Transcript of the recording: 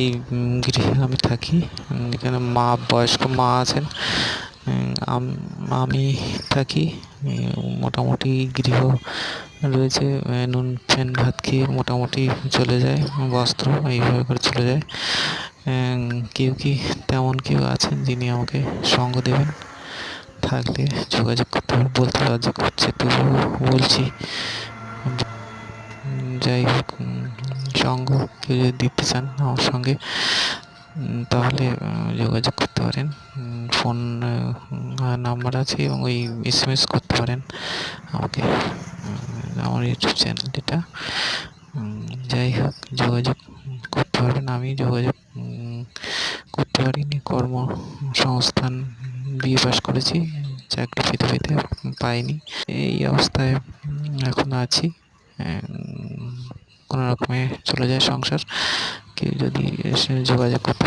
এই গৃহে আমি থাকি। এখানে মা, বয়স্ক মা আছেন। আমি থাকি। মোটামুটি গৃহ রয়েছে। নুন, ফ্যান, ভাত খেয়ে মোটামুটি চলে যায়। বস্ত্র এইভাবে করে চলে যায়। কেউ কি তেমন কেউ আছেন যিনি আমাকে সঙ্গ দেবেন? থাকলে যোগাযোগ করতে হবে, বলতে লজ্জা করছে। তবুও বলছি, যাই হোক যদি দিতে চান আমার সঙ্গে তাহলে যোগাযোগ করতে পারেন। ফোন নাম্বার আছে এবং ওই এস এম এস করতে পারেন আমাকে। আমার ইউটিউব চ্যানেল উম, যাই হোক যোগাযোগ করতে পারবেন। আমি যোগাযোগ করতে পারিনি। কর্মসংস্থান বিএ পাস করেছি। চাকরি পেতে পেতে পাইনি। এই অবস্থায় এখন আছি। কোনো রকমে চলে যায় সংসার। কেউ যদি এসে যোগাযোগ করতে